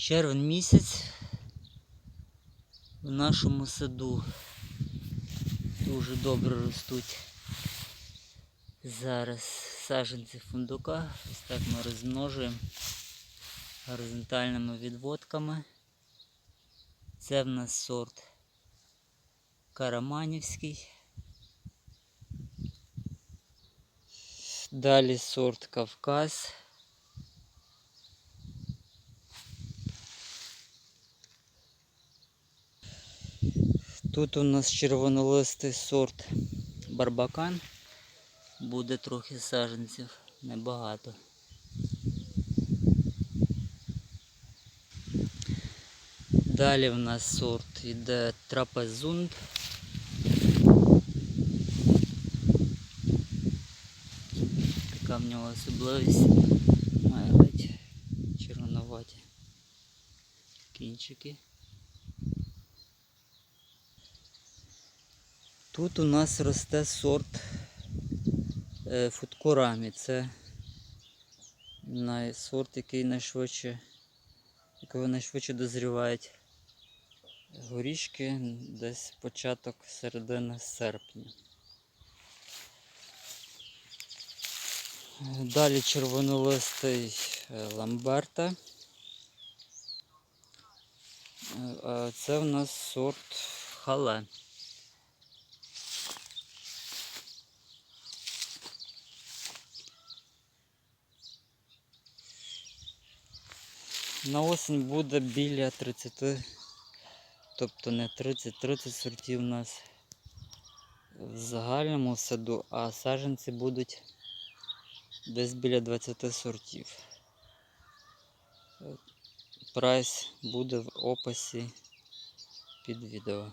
Червень місяць в нашому саду дуже добре ростуть зараз саджанці фундука. Ось так ми розмножуємо горизонтальними відводками. Це в нас сорт Караманівський. Далі сорт Кавказ. Тут у нас червонолистий сорт Барбакан. Буде трохи саджанців, небагато. Далі в нас сорт іде трапезунд. Така в нього особливість. Має ледь червонуваті кінчики. Тут у нас росте сорт е, фудкурамі. Це сорт, який найшвидше, якого найшвидше дозрівають горішки десь початок середини серпня. Далі червонолистий е, ламберта. Е, Це в нас сорт хале. На осінь буде біля 30, тобто не 30-30 сортів у нас в загальному саду, а саджанці будуть десь біля 20 сортів. Прайс буде в описі під відео.